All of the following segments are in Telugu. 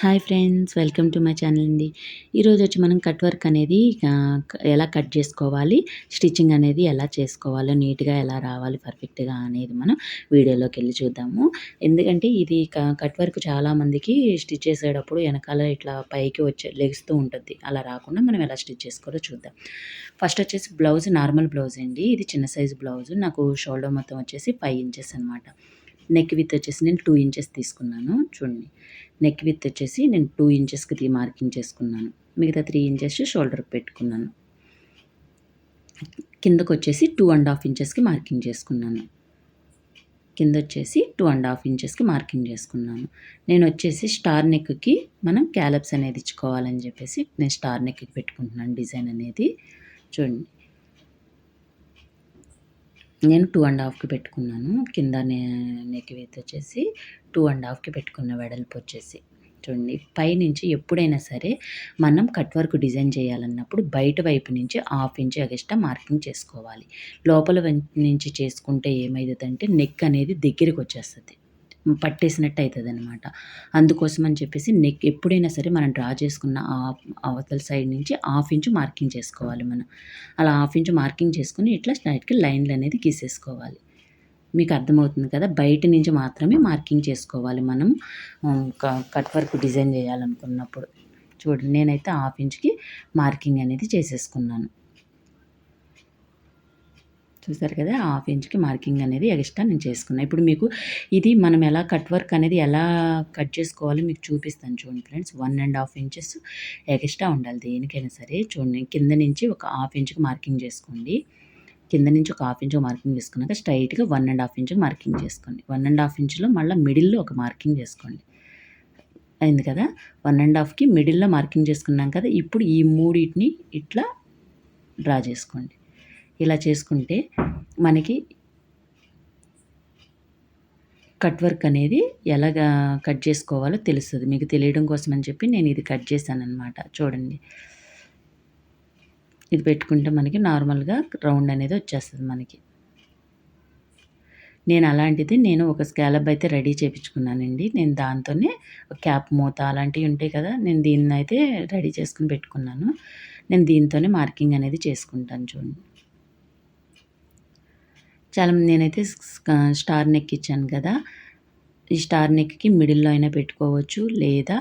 Hi friends welcome to my channel అండి. ఈరోజు వచ్చి మనం కట్ వర్క్ అనేది ఎలా కట్ చేసుకోవాలి స్టిచ్చింగ్ అనేది ఎలా చేసుకోవాలో నీట్గా ఎలా రావాలి పర్ఫెక్ట్గా అనేది మనం వీడియోలోకి వెళ్ళి చూద్దాము. ఎందుకంటే ఇది కట్ వర్క్ చాలామందికి స్టిచ్ చేసేటప్పుడు వెనకాల ఇట్లా పైకి వచ్చే లెగుస్తూ ఉంటుంది. అలా రాకుండా మనం ఎలా స్టిచ్ చేసుకోవాలో చూద్దాం. ఫస్ట్ వచ్చేసి బ్లౌజ్ నార్మల్ బ్లౌజ్ అండి. ఇది చిన్న సైజు బ్లౌజ్. నాకు షోల్డర్ మొత్తం వచ్చేసి ఫైవ్ ఇంచెస్ అనమాట నెక్ విత్ వచ్చేసి నేను టూ ఇంచెస్ తీసుకున్నాను. చూడండి. నెక్ విత్ వచ్చేసి నేను టూ ఇంచెస్కి మార్కింగ్ చేసుకున్నాను. మిగతా త్రీ ఇంచెస్ షోల్డర్ పెట్టుకున్నాను. కిందకు వచ్చేసి టూ అండ్ హాఫ్ ఇంచెస్కి మార్కింగ్ చేసుకున్నాను. కింద వచ్చేసి టూ అండ్ హాఫ్ ఇంచెస్కి మార్కింగ్ చేసుకున్నాను. నేను వచ్చేసి స్టార్ నెక్కి మనం క్యాలప్స్ అనేది ఇచ్చుకోవాలని చెప్పేసి నేను స్టార్ నెక్కి పెట్టుకుంటున్నాను డిజైన్ అనేది. చూడండి. నేను టూ అండ్ హాఫ్కి పెట్టుకున్నాను. కింద నెక్ వేత్ వచ్చేసి టూ అండ్ హాఫ్కి పెట్టుకున్న వెడల్పు వచ్చేసి. చూడండి పైనుంచి ఎప్పుడైనా సరే మనం కట్ వర్క్ డిజైన్ చేయాలన్నప్పుడు బయట వైపు నుంచి హాఫ్ ఇంచ్ ఎగస్ట్రా మార్కింగ్ చేసుకోవాలి. లోపల నుంచి చేసుకుంటే ఏమైందంటే నెక్ అనేది దగ్గరికి వచ్చేస్తుంది పట్టేసినట్టు అవుతుంది అనమాట అందుకోసం అని చెప్పేసి నెక్ ఎప్పుడైనా సరే మనం డ్రా చేసుకున్న అవతల సైడ్ నుంచి హాఫ్ ఇంచు మార్కింగ్ చేసుకోవాలి మనం. అలా హాఫ్ ఇంచు మార్కింగ్ చేసుకుని ఇట్లా స్ట్రైట్కి లైన్లు అనేది గీసేసుకోవాలి. మీకు అర్థమవుతుంది కదా? బయట నుంచి మాత్రమే మార్కింగ్ చేసుకోవాలి మనం. కట్ వర్క్ డిజైన్ చేయాలనుకున్నప్పుడు. చూడండి నేనైతే హాఫ్ ఇంచ్కి మార్కింగ్ అనేది చేసేసుకున్నాను. చూసారు కదా హాఫ్ ఇంచ్కి మార్కింగ్ అనేది ఎక్స్ట్రా నేను చేసుకున్నాను ఇప్పుడు మీకు ఇది మనం ఎలా కట్ వర్క్ అనేది ఎలా కట్ చేసుకోవాలో మీకు చూపిస్తాను చూడండి friends. One and half inches extra ఉండాలి దేనికైనా సరే. చూడండి కింద నుంచి ఒక హాఫ్ ఇంచ్కి మార్కింగ్ చేసుకోండి. కింద నుంచి ఒక హాఫ్ ఇంచ్ మార్కింగ్ చేసుకున్నాక స్ట్రైట్గా one and half inch marking చేసుకోండి. వన్ అండ్ హాఫ్ ఇంచ్లో మళ్ళీ మిడిల్లో ఒక మార్కింగ్ చేసుకోండి. అయింది కదా? వన్ అండ్ హాఫ్కి మిడిల్లో మార్కింగ్ చేసుకున్నాం కదా ఇప్పుడు ఈ మూడింటిని ఇట్లా డ్రా చేసుకోండి. ఇలా చేసుకుంటే మనకి కట్ వర్క్ అనేది ఎలాగా కట్ చేసుకోవాలో తెలుస్తుంది. మీకు తెలియడం కోసం అని చెప్పి నేను ఇది కట్ చేశాను అనమాట చూడండి. ఇది పెట్టుకుంటే మనకి నార్మల్గా రౌండ్ అనేది వచ్చేస్తుంది మనకి. నేను అలాంటిది నేను ఒక స్కాలబ్ అయితే రెడీ చేయించుకున్నానండి నేను దాంతోనే క్యాప్ మూత అలాంటివి ఉంటాయి కదా నేను దీన్ని అయితే రెడీ చేసుకుని పెట్టుకున్నాను. నేను దీంతోనే మార్కింగ్ అనేది చేసుకుంటాను చూడండి. చాలా నేనైతే స్టార్ నెక్ ఇచ్చాను కదా. ఈ స్టార్ నెక్కి మిడిల్లో అయినా పెట్టుకోవచ్చు లేదా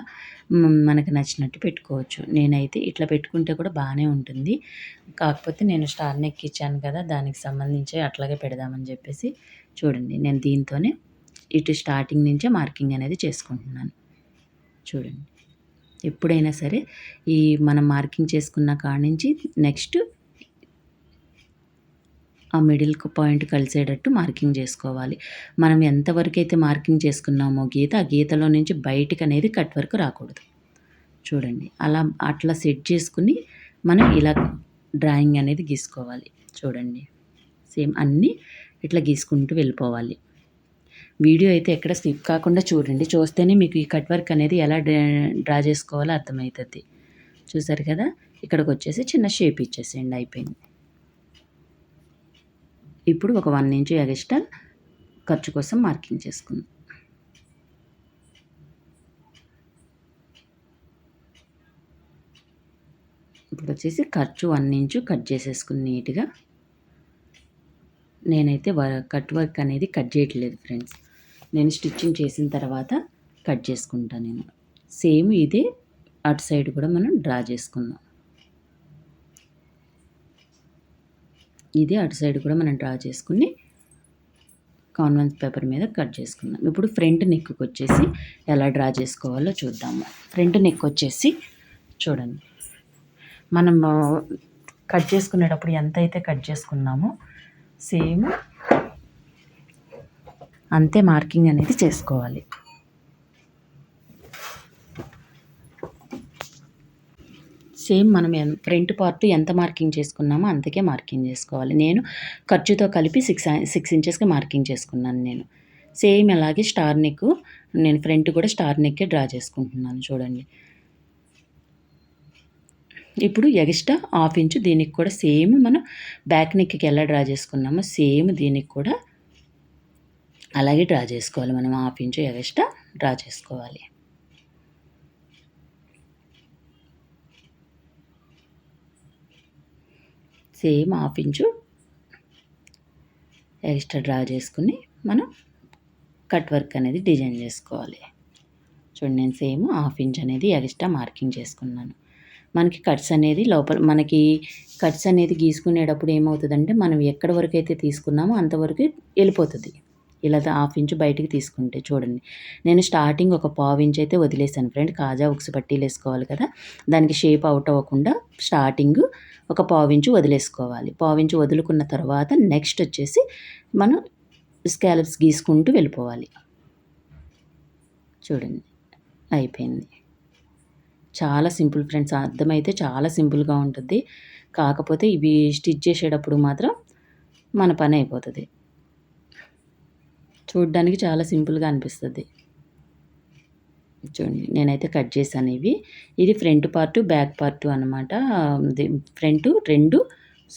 మనకు నచ్చినట్టు పెట్టుకోవచ్చు. నేనైతే ఇట్లా పెట్టుకుంటే కూడా బాగానే ఉంటుంది. కాకపోతే నేను స్టార్ నెక్ ఇచ్చాను కదా దానికి సంబంధించి అట్లాగే పెడదామని చెప్పేసి చూడండి. నేను దీంతోనే ఇటు స్టార్టింగ్ నుంచే మార్కింగ్ అనేది చేసుకుంటున్నాను. చూడండి. ఎప్పుడైనా సరే ఈ మనం మార్కింగ్ చేసుకున్న కాడ నుంచి నెక్స్ట్ ఆ మిడిల్ పాయింట్ కలిసేటట్టు మార్కింగ్ చేసుకోవాలి. మనం ఎంతవరకు అయితే మార్కింగ్ చేసుకున్నామో గీత ఆ గీతలో నుంచి బయటికి అనేది కట్ వరకు రాకూడదు. చూడండి అలా అట్లా సెట్ చేసుకుని మనం ఇలా డ్రాయింగ్ అనేది గీసుకోవాలి. చూడండి సేమ్ అన్నీ ఇట్లా గీసుకుంటూ వెళ్ళిపోవాలి. వీడియో అయితే ఎక్కడ స్కిప్ కాకుండా చూడండి. చూస్తేనే మీకు ఈ కట్ వర్క్ అనేది ఎలా డ్రా చేసుకోవాలో అర్థమవుతుంది. చూసారు కదా ఇక్కడికి వచ్చేసి చిన్న షేప్ ఇచ్చేసేయండి అయిపోయింది. ఇప్పుడు ఒక వన్ ఇంచ్ ఎగస్ట్రా ఖర్చు కోసం మార్కింగ్ చేసుకుందాం. ఇప్పుడు వచ్చేసి ఖర్చు వన్ ఇంచు కట్ చేసేసుకుని నీట్గా. నేనైతే కట్ వర్క్ అనేది కట్ చేయట్లేదు ఫ్రెండ్స్. నేను స్టిచ్చింగ్ చేసిన తర్వాత కట్ చేసుకుంటాను నేను. సేమ్ ఇదే అటు సైడ్ కూడా మనం డ్రా చేసుకుందాం. ఇది అటు సైడ్ కూడా మనం డ్రా చేసుకుని కాన్వెన్స్ పేపర్ మీద కట్ చేసుకుందాం. ఇప్పుడు ఫ్రంట్ నెక్కి వచ్చేసి ఎలా డ్రా చేసుకోవాలో చూద్దాము. ఫ్రంట్ నెక్ వచ్చేసి చూడండి. మనం కట్ చేసుకునేటప్పుడు ఎంత అయితే కట్ చేసుకున్నామో సేమ్ అంతే మార్కింగ్ అనేది చేసుకోవాలి. సేమ్ మనం ఫ్రంట్ పార్ట్ ఎంత మార్కింగ్ చేసుకున్నామో అంతకే మార్కింగ్ చేసుకోవాలి. నేను ఖర్చుతో కలిపి సిక్స్ సిక్స్ ఇంచెస్కి మార్కింగ్ చేసుకున్నాను నేను. సేమ్ అలాగే స్టార్ నెక్ నేను ఫ్రంట్ కూడా స్టార్ నెక్కే డ్రా చేసుకుంటున్నాను చూడండి. ఇప్పుడు ఎగస్ట్రా హాఫ్ ఇంచు దీనికి కూడా సేమ్ మనం బ్యాక్ నెక్కి ఎలా డ్రా చేసుకున్నామో సేమ్ దీనికి కూడా అలాగే డ్రా చేసుకోవాలి. మనం హాఫ్ ఇంచు ఎగస్ట్రా డ్రా చేసుకోవాలి. Same half inch extra draw చేసుకుని మనం కట్ వర్క్ అనేది డిజైన్ చేసుకోవాలి. చూడండి నేను సేమ్ హాఫ్ ఇంచ్ అనేది ఎక్స్ట్రా మార్కింగ్ చేసుకున్నాను. మనకి కట్స్ అనేది లోపల మనకి కట్స్ అనేది గీసుకునేటప్పుడు ఏమవుతుందంటే మనం ఎక్కడి వరకు అయితే తీసుకున్నామో అంతవరకు వెళ్ళిపోతుంది. ఇలా హాఫ్ ఇంచ్ బయటికి తీసుకుంటే చూడండి. నేను స్టార్టింగ్ ఒక పావు ఇంచ్ అయితే వదిలేసాను ఫ్రెండ్. కాజా ఉక్స్ పట్టీలు వేసుకోవాలి కదా. దానికి షేప్ అవుట్ అవ్వకుండా స్టార్టింగ్ ఒక పావు ఇంచు వదిలేసుకోవాలి. పావు ఇంచు వదులుకున్న తర్వాత నెక్స్ట్ వచ్చేసి మనం స్కాలప్స్ గీసుకుంటూ వెళ్ళిపోవాలి. చూడండి. అయిపోయింది. చాలా సింపుల్ ఫ్రెండ్స్. అర్థమైతే చాలా సింపుల్గా ఉంటుంది. కాకపోతే ఇవి స్టిచ్ చేసేటప్పుడు మాత్రం మన పని అయిపోతుంది. చూడ్డానికి చాలా సింపుల్గా అనిపిస్తుంది. చూడండి నేనైతే కట్ చేశాను ఇవి. ఇది ఫ్రంట్ పార్ట్ బ్యాక్ పార్ట్ అనమాట ఫ్రంట్ రెండు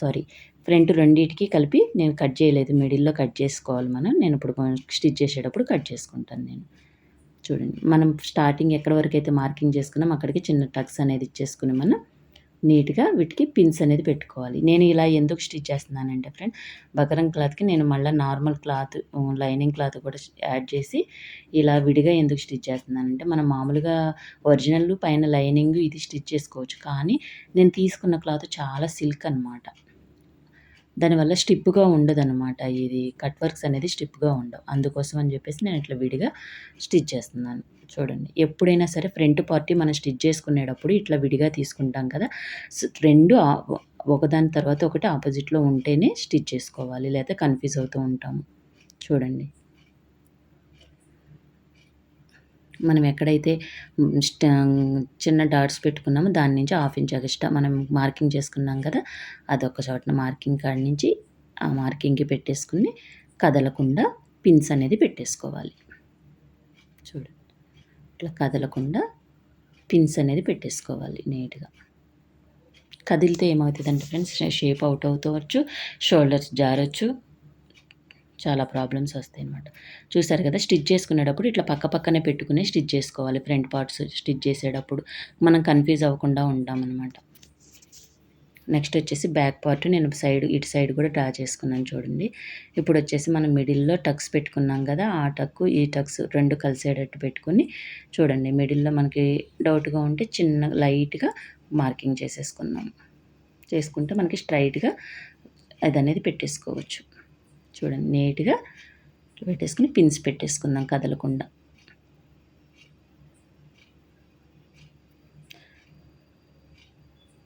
సారీ ఫ్రంట్ రెండింటికి కలిపి నేను కట్ చేయలేదు. మిడిల్లో కట్ చేసుకోవాలి మనం. నేను ఇప్పుడు స్టిచ్ చేసేటప్పుడు కట్ చేసుకుంటాను నేను. చూడండి మనం స్టార్టింగ్ ఎక్కడి వరకు అయితే మార్కింగ్ చేసుకున్నాం అక్కడికి చిన్న టక్స్ అనేది ఇచ్చేసుకుని మనం నీట్గా వీటికి పిన్స్ అనేది పెట్టుకోవాలి. నేను ఇలా ఎందుకు స్టిచ్ చేస్తున్నానంటే ఫ్రెండ్ బకరం క్లాత్కి నేను మళ్ళీ నార్మల్ క్లాత్ లైనింగ్ క్లాత్ కూడా యాడ్ చేసి ఇలా విడిగా ఎందుకు స్టిచ్ చేస్తున్నానంటే మనం మామూలుగా ఒరిజినల్ పైన లైనింగ్ ఇది స్టిచ్ చేసుకోవచ్చు. కానీ నేను తీసుకున్న క్లాత్ చాలా సిల్క్ అనమాట దానివల్ల స్టిప్గా ఉండదు అనమాట ఇది కట్ వర్క్స్ అనేది స్టిప్గా ఉండవు. అందుకోసం అని చెప్పేసి నేను ఇట్లా విడిగా స్టిచ్ చేస్తున్నాను. చూడండి. ఎప్పుడైనా సరే ఫ్రంట్ పార్టీ మనం స్టిచ్ చేసుకునేటప్పుడు ఇట్లా విడిగా తీసుకుంటాం కదా. రెండు ఒకదాని తర్వాత ఒకటి ఆపోజిట్లో ఉంటేనే స్టిచ్ చేసుకోవాలి. లేకపోతే కన్ఫ్యూజ్ అవుతూ ఉంటాము. చూడండి. మనం ఎక్కడైతే చిన్న డాట్స్ పెట్టుకున్నామో దాని నుంచి హాఫ్ ఇంచ్ ఎక్స్ట్రా మనం మార్కింగ్ చేసుకున్నాం కదా అదొక చోటన మార్కింగ్ కాడి నుంచి ఆ మార్కింగ్కి పెట్టేసుకుని కదలకుండా పిన్స్ అనేది పెట్టేసుకోవాలి. చూడండి ఇట్లా కదలకుండా పిన్స్ అనేది పెట్టేసుకోవాలి నీట్గా. కదిలితే ఏమవుతుందంటే ఫ్రెండ్స్ షేప్ అవుట్ అవుతవచ్చు షోల్డర్స్ జారొచ్చు. చాలా ప్రాబ్లమ్స్ వస్తాయి అన్నమాట చూసారు కదా స్టిచ్ చేసుకునేటప్పుడు ఇట్లా పక్క పక్కనే పెట్టుకుని స్టిచ్ చేసుకోవాలి. ఫ్రంట్ పార్ట్స్ స్టిచ్ చేసేటప్పుడు మనం కన్ఫ్యూజ్ అవ్వకుండా ఉంటామన్నమాట నెక్స్ట్ వచ్చేసి బ్యాక్ పార్ట్ నేను సైడ్ ఇటు సైడ్ కూడా డ్రా చేసుకున్నాను చూడండి. ఇప్పుడు వచ్చేసి మనం మిడిల్లో టక్స్ పెట్టుకున్నాం కదా ఆ టక్కు ఈ టక్స్ రెండు కలిసేటట్టు పెట్టుకుని చూడండి. మిడిల్లో మనకి డౌట్గా ఉంటే చిన్న లైట్గా మార్కింగ్ చేసేసుకున్నాం. చేసుకుంటే మనకి స్ట్రైట్గా అది అనేది పెట్టేసుకోవచ్చు. చూడండి నీట్గా పెట్టేసుకుని పిన్స్ పెట్టేసుకుందాం కదలకుండా.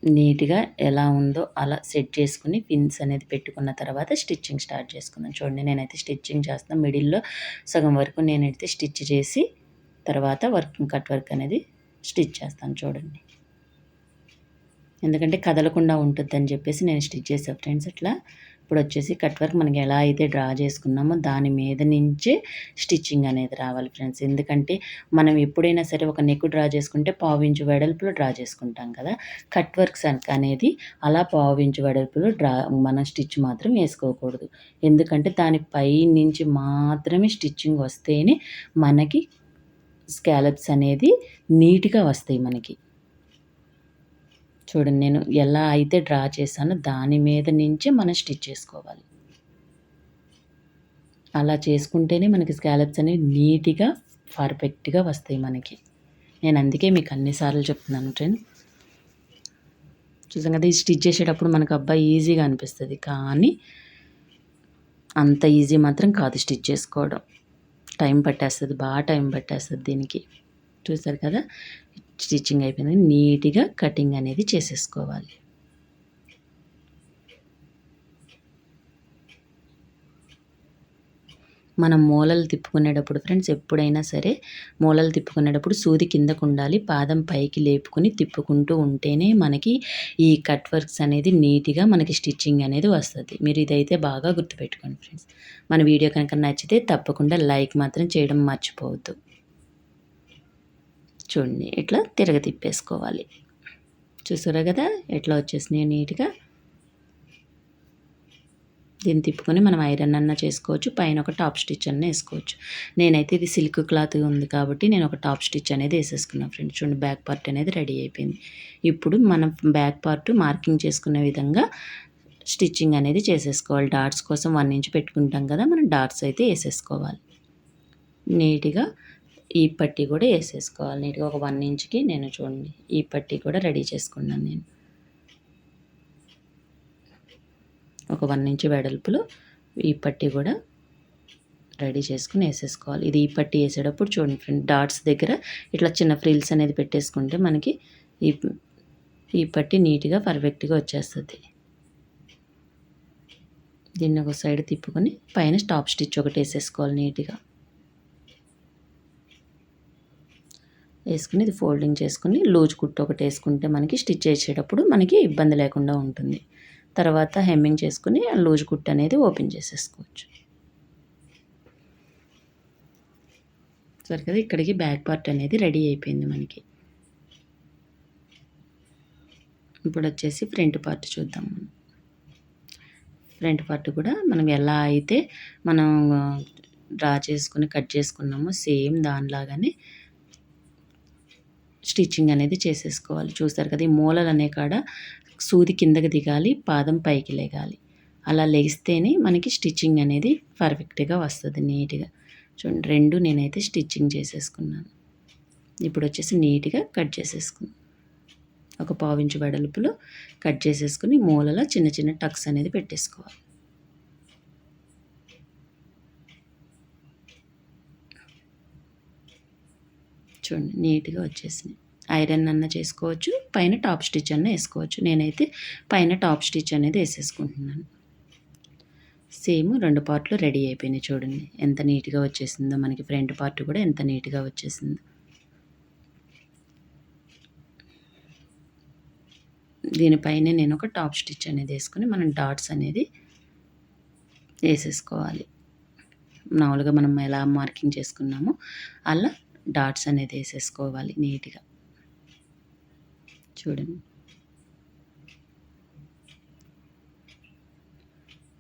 నీట్గా ఎలా ఉందో అలా సెట్ చేసుకుని పిన్స్ అనేది పెట్టుకున్న తర్వాత స్టిచ్చింగ్ స్టార్ట్ చేసుకుందాం. చూడండి నేనైతే స్టిచ్చింగ్ చేస్తాను మిడిల్లో సగం వరకు నేనైతే స్టిచ్ చేసి తర్వాత వర్క్ కట్ వర్క్ అనేది స్టిచ్ చేస్తాను చూడండి. ఎందుకంటే కదలకుండా ఉంటుందని చెప్పేసి నేను స్టిచ్ చేసాను ఫ్రెండ్స్ అట్లా ఇప్పుడు వచ్చేసి కట్ వర్క్ మనకి ఎలా అయితే డ్రా చేసుకున్నామో దాని మీద నుంచే స్టిచ్చింగ్ అనేది రావాలి ఫ్రెండ్స్. ఎందుకంటే మనం ఎప్పుడైనా సరే ఒక నెక్ డ్రా చేసుకుంటే పావించు వెడల్పులో డ్రా చేసుకుంటాం కదా. కట్ వర్క్స్ అనేది అలా పావించు వెడల్పులో డ్రా మన స్టిచ్ మాత్రం వేసుకోకూడదు. ఎందుకంటే దాని పై నుంచి మాత్రమే స్టిచ్చింగ్ వస్తేనే మనకి స్కాలప్స్ అనేది నీట్గా వస్తాయి మనకి. చూడండి నేను ఎలా అయితే డ్రా చేశానో దాని మీద నుంచే మనం స్టిచ్ చేసుకోవాలి. అలా చేసుకుంటేనే మనకి స్కాలప్స్ అనేవి నీట్గా పర్ఫెక్ట్గా వస్తాయి మనకి. నేను అందుకే మీకు అన్నిసార్లు చెప్తున్నాను ఫ్రెండ్. చూసాం కదా ఈ స్టిచ్ చేసేటప్పుడు మనకు అబ్బాయి ఈజీగా అనిపిస్తుంది. కానీ అంత ఈజీ మాత్రం కాదు స్టిచ్ చేసుకోవడం. టైం పట్టేస్తుంది బాగా టైం పట్టేస్తుంది దీనికి. చూసారు కదా స్టిచ్చింగ్ అయిపోయింది నీట్గా కటింగ్ అనేది చేసేసుకోవాలి. మనం మూలలు తిప్పుకునేటప్పుడు ఫ్రెండ్స్ ఎప్పుడైనా సరే మూలలు తిప్పుకునేటప్పుడు సూది కిందకు ఉండాలి పాదం పైకి లేపుకుని తిప్పుకుంటూ ఉంటేనే మనకి ఈ కట్ వర్క్స్ అనేది నీట్గా మనకి స్టిచ్చింగ్ అనేది వస్తుంది. మీరు ఇదైతే బాగా గుర్తుపెట్టుకోండి ఫ్రెండ్స్. మన వీడియో కనుక నచ్చితే తప్పకుండా లైక్ మాత్రం చేయడం మర్చిపోవద్దు. చూడండి ఇట్లా తిరగ తిప్పేసుకోవాలి. చూసారా కదా ఎట్లా వచ్చేసినాయి నీట్గా. దీన్ని తిప్పుకొని మనం ఐరన్ అన్న చేసుకోవచ్చు పైన ఒక టాప్ స్టిచ్ అన్న వేసుకోవచ్చు. నేనైతే ఇది సిల్క్ క్లాత్ ఉంది కాబట్టి నేను ఒక టాప్ స్టిచ్ అనేది వేసేసుకున్నాను ఫ్రెండ్స్. చూడండి బ్యాక్ పార్ట్ అనేది రెడీ అయిపోయింది. ఇప్పుడు మనం బ్యాక్ పార్ట్ మార్కింగ్ చేసుకునే విధంగా స్టిచ్చింగ్ అనేది చేసేసుకోవాలి. డాట్స్ కోసం వన్ ఇంచ్ పెట్టుకుంటాం కదా మనం డాట్స్ అయితే వేసేసుకోవాలి. నీట్గా ఈ పట్టీ కూడా వేసేసుకోవాలి నీట్గా. ఒక వన్ ఇంచ్కి నేను చూడండి ఈ పట్టీ కూడా రెడీ చేసుకున్నాను నేను. ఒక వన్ ఇంచ్ వెడల్పులో ఈ పట్టీ కూడా రెడీ చేసుకుని వేసేసుకోవాలి. ఇది ఈ పట్టీ వేసేటప్పుడు చూడండి ఫ్రెండ్ డాట్స్ దగ్గర ఇట్లా చిన్న ఫ్రిల్స్ అనేది పెట్టేసుకుంటే మనకి ఈ ఈ పట్టి నీట్గా పర్ఫెక్ట్గా వచ్చేస్తుంది. దీన్ని ఒక సైడ్ తిప్పుకొని పైన స్టాప్ స్టిచ్ ఒకటి వేసేసుకోవాలి నీట్గా. వేసుకుని ఇది ఫోల్డింగ్ చేసుకుని లూజ్ కుట్టు ఒకటి వేసుకుంటే మనకి స్టిచ్ చేసేటప్పుడు మనకి ఇబ్బంది లేకుండా ఉంటుంది. తర్వాత హెమ్మింగ్ చేసుకుని లూజ్ కుట్టు అనేది ఓపెన్ చేసేసుకోవచ్చు. సరే కదా ఇక్కడికి బ్యాక్ పార్ట్ అనేది రెడీ అయిపోయింది మనకి. ఇప్పుడు వచ్చేసి ఫ్రంట్ పార్ట్ చూద్దాం. ఫ్రంట్ పార్ట్ కూడా మనం ఎలా అయితే మనం డ్రా చేసుకుని కట్ చేసుకున్నామో సేమ్ దానిలాగానే స్టిచ్చింగ్ అనేది చేసేసుకోవాలి. చూస్తారు కదా ఈ మూలలు అనే కాడ సూది కిందకి దిగాలి పాదం పైకి లేగాలి. అలా లేస్తేనే మనకి స్టిచ్చింగ్ అనేది పర్ఫెక్ట్గా వస్తుంది నీట్గా. చూడండి రెండు నేనైతే స్టిచ్చింగ్ చేసేసుకున్నాను. ఇప్పుడు వచ్చేసి నీట్గా కట్ చేసేసుకున్నాను. ఒక పావించు వెడల్పులో కట్ చేసేసుకుని మూలలో చిన్న చిన్న టక్స్ అనేది పెట్టేసుకోవాలి. చూడండి నీట్గా వచ్చేసినాయి. ఐరన్ అన్న చేసుకోవచ్చు పైన టాప్ స్టిచ్ అన్న వేసుకోవచ్చు. నేనైతే పైన టాప్ స్టిచ్ అనేది వేసేసుకుంటున్నాను. సేమ్ రెండు పార్ట్లు రెడీ అయిపోయినాయి చూడండి. ఎంత నీట్గా వచ్చేసిందో మనకి ఫ్రంట్ పార్ట్ కూడా ఎంత నీట్గా వచ్చేసిందో. దీనిపైన నేను ఒక టాప్ స్టిచ్ అనేది వేసుకుని మనం డాట్స్ అనేది వేసేసుకోవాలి. మామూలుగా మనం ఎలా మార్కింగ్ చేసుకున్నామో అలా డాట్స్ అనేది వేసేసుకోవాలి నీట్గా. చూడండి.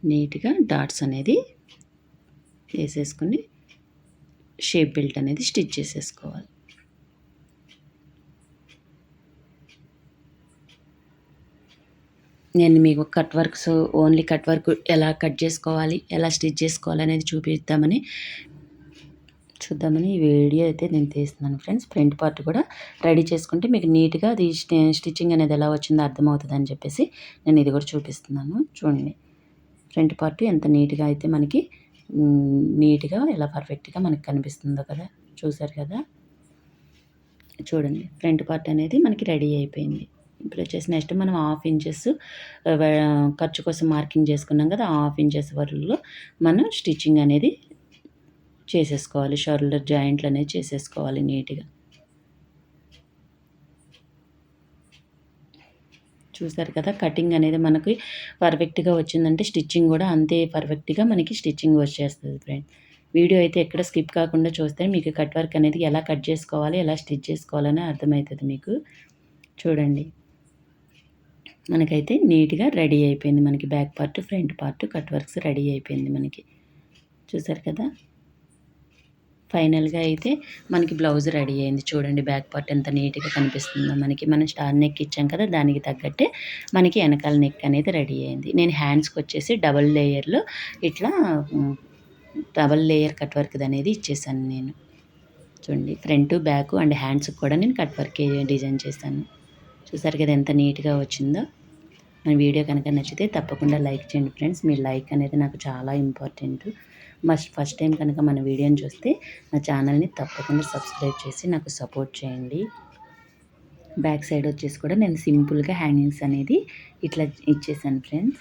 నీట్గా డాట్స్ అనేది వేసేసుకుని షేప్ బెల్ట్ అనేది స్టిచ్ చేసేసుకోవాలి. నేను మీకు cut works only cut work ఎలా కట్ చేసుకోవాలి ఎలా స్టిచ్ చేసుకోవాలి అనేది చూపిద్దామని చూద్దామని ఈ వీడియో అయితే నేను తీస్తున్నాను ఫ్రెండ్స్. ఫ్రంట్ పార్ట్ కూడా రెడీ చేసుకుంటే మీకు నీట్గా అది స్టిచ్చింగ్ అనేది ఎలా వచ్చిందో అర్థమవుతుంది అని చెప్పేసి నేను ఇది కూడా చూపిస్తున్నాను. చూడండి. ఫ్రంట్ పార్ట్ ఎంత నీట్గా అయితే మనకి నీట్గా ఎలా పర్ఫెక్ట్గా మనకి కనిపిస్తుందో కదా. చూసారు కదా. చూడండి. ఫ్రంట్ పార్ట్ అనేది మనకి రెడీ అయిపోయింది. ఇప్పుడు వచ్చేసి నెక్స్ట్ మనం హాఫ్ ఇంచెస్ ఖర్చు కోసం మార్కింగ్ చేసుకున్నాం కదా హాఫ్ ఇంచెస్ వరల్లో మనం స్టిచ్చింగ్ అనేది చేసేసుకోవాలి. షోల్డర్ జాయింట్లు అనేవి చేసేసుకోవాలి నీట్గా. చూసారు కదా కటింగ్ అనేది మనకి పర్ఫెక్ట్గా వచ్చిందంటే స్టిచ్చింగ్ కూడా అంతే పర్ఫెక్ట్గా మనకి స్టిచ్చింగ్ వచ్చేస్తుంది ఫ్రెండ్. వీడియో అయితే ఎక్కడ స్కిప్ కాకుండా చూస్తే మీకు కట్ వర్క్ అనేది ఎలా కట్ చేసుకోవాలి ఎలా స్టిచ్ చేసుకోవాలని అర్థమవుతుంది మీకు. చూడండి. మనకైతే నీట్గా రెడీ అయిపోయింది మనకి back part front part cut works ready అయిపోయింది మనకి. చూసారు కదా? ఫైనల్గా అయితే మనకి బ్లౌజ్ రెడీ అయింది. చూడండి బ్యాక్ పార్ట్ ఎంత నీట్గా కనిపిస్తుందో మనకి. మనం స్టార్ నెక్ ఇచ్చాం కదా దానికి తగ్గట్టే మనకి వెనకాల నెక్ అనేది రెడీ అయింది. నేను హ్యాండ్స్కి వచ్చేసి డబల్ లేయర్లో ఇట్లా డబల్ లేయర్ కట్ వర్క్ అనేది ఇచ్చేసాను నేను. చూడండి ఫ్రంట్ బ్యాక్ అండ్ హ్యాండ్స్కి కూడా నేను కట్ వర్క్ డిజైన్ చేశాను. చూసారు కదా ఎంత నీట్గా వచ్చిందో? మన వీడియో కనుక నచ్చితే తప్పకుండా లైక్ చేయండి ఫ్రెండ్స్. మీ లైక్ అనేది నాకు చాలా ఇంపార్టెంట్. మస్ట్ ఫస్ట్ టైం కనుక మన వీడియోని చూస్తే నా ఛానల్ని తప్పకుండా సబ్స్క్రైబ్ చేసి నాకు సపోర్ట్ చేయండి. బ్యాక్ సైడ్ వచ్చేసి కూడా నేను సింపుల్గా హ్యాంగింగ్స్ అనేది ఇట్లా ఇచ్చేసాను ఫ్రెండ్స్.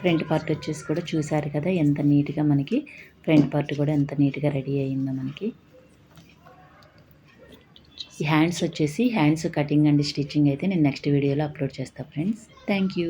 ఫ్రంట్ పార్ట్ వచ్చేసి కూడా చూసారు కదా ఎంత నీట్గా మనకి ఫ్రంట్ పార్ట్ కూడా ఎంత నీట్గా రెడీ అయ్యిందో మనకి. ఈ హ్యాండ్స్ వచ్చేసి హ్యాండ్స్ కటింగ్ అండ్ స్టిచ్చింగ్ అయితే నేను నెక్స్ట్ వీడియోలో అప్లోడ్ చేస్తాను ఫ్రెండ్స్. Thank you.